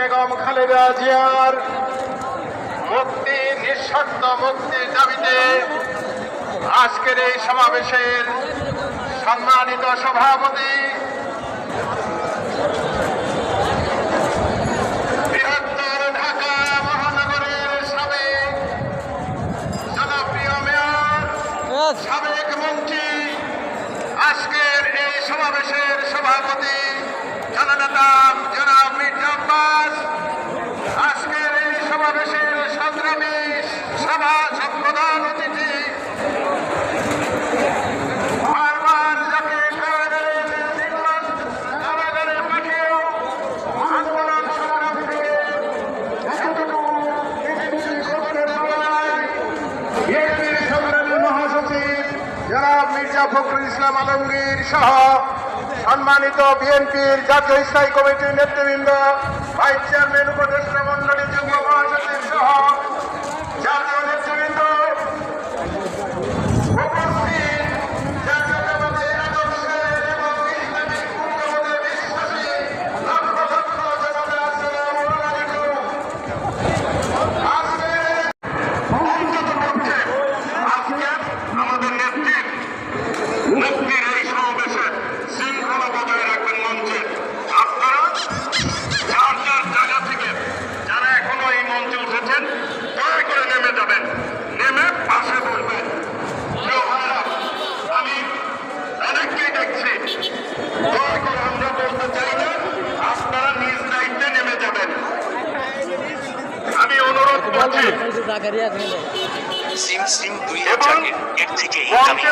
বেগম খালেদা জিয়ার মুক্তি নিঃশর্ত মুক্তির দাবিতে আজকের এই সমাবেশের সম্মানিত সভাপতি বৃহত্তর ঢাকা মহানগরের সাবেক জনপ্রিয় মেয়র সাবেক মন্ত্রী আজকের এই সমাবেশের সভাপতি সংগ্রামী মহাসচিব জনাব মির্জা ফখরুল ইসলাম আলমগীর সহ সম্মানিত বিএনপির জাতীয় স্থায়ী কমিটির নেতৃবৃন্দ, ভাইস চেয়ারম্যান, উপদেষ্টা মন্ডলী যুগ্ম মহাসচিব সহ নেত্রীর মুক্তির এই সমাবেশে শৃঙ্খলা বজায় রাখবেন আপনারা যার যার জায়গা থেকে যারা এখনও এই মঞ্চে উঠেছেন, দয়া নেমে যাবেন। নেমে পাশে বসবেন। আমি অনেককেই দেখছি। দয়া করে আমরা বলতে চাই না, আপনারা নিজ দায়িত্বে নেমে যাবেন। আমি অনুরোধ করছি সিম সিম দুই হাজার এর থেকে ইনকামিং